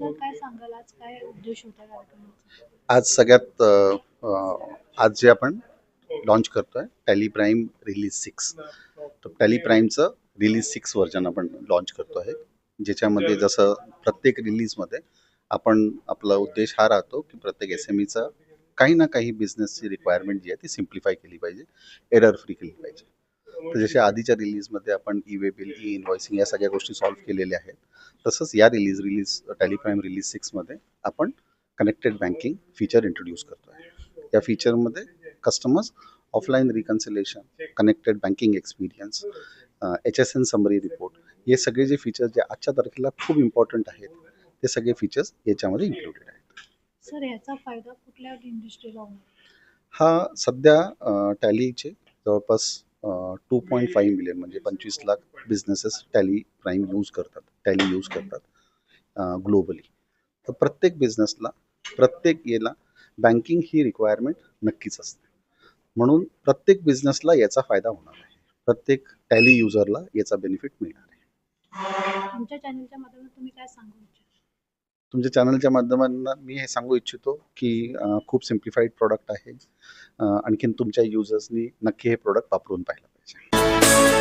Sir काय सांगाल? आज काय उद्देश होता कार्यक्रमाचा? आज सगळ्यात आज जे आपण लॉन्च करतोय टॅली प्राईम रिलीज सिक्स तर टॅली प्राईमचं रिलीज सिक्स व्हर्जन आपण लॉन्च करतो आहे ज्याच्यामध्ये जसं प्रत्येक रिलीजमध्ये आपण आपला उद्देश हा राहतो की प्रत्येक एस एम ईचा काही ना काही बिझनेसची रिक्वायरमेंट जी आहे ती सिम्प्लिफाय केली पाहिजे एरर फ्री केली पाहिजे. तर जसे आधीच्या रिलीजमध्ये आपण e way bill e invoicing या सगळ्या गोष्टी सॉल्व्ह केलेल्या आहेत तसंच या release release Tally Prime release सिक्समध्ये आपण कनेक्टेड बँकिंग फीचर इंट्रोड्यूस करतो आहे या फीचरमध्ये customers offline reconciliation connected banking experience H S N summary report हे सगळे जे फीचर्स जे आजच्या तारखेला खूप इम्पॉर्टंट आहेत ते सगळे फीचर्स याच्यामध्ये इन्क्लुडेड आहेत. सर याचा फायदा कुठल्या इंडस्ट्रीला हा सध्या टॅलीचे जवळपास टू पॉईंट फाईव्ह मिलियन म्हणजे पंचवीस lakh businesses Tally Prime use करतात टॅली यूज करतात ग्लोबली तर प्रत्येक बिझनेसला प्रत्येक याला बँकिंग ही रिक्वायरमेंट नक्कीच असते. म्हणून प्रत्येक बिझनेसला याचा फायदा होणार आहे. प्रत्येक टॅली युजरला याचा बेनिफिट मिळणार आहे. तुमच्या चॅनलच्या माध्यमातून तुम्ही काय सांगू इच्छिता? तुमच्या चॅनलच्या माध्यमांना मी हे सांगू इच्छितो की खूप सिम्प्लिफाईड प्रॉडक्ट आहे. आणखीन तुमच्या युजर्सनी नक्की हे प्रॉडक्ट वापरून पाहिलं पाहिजे.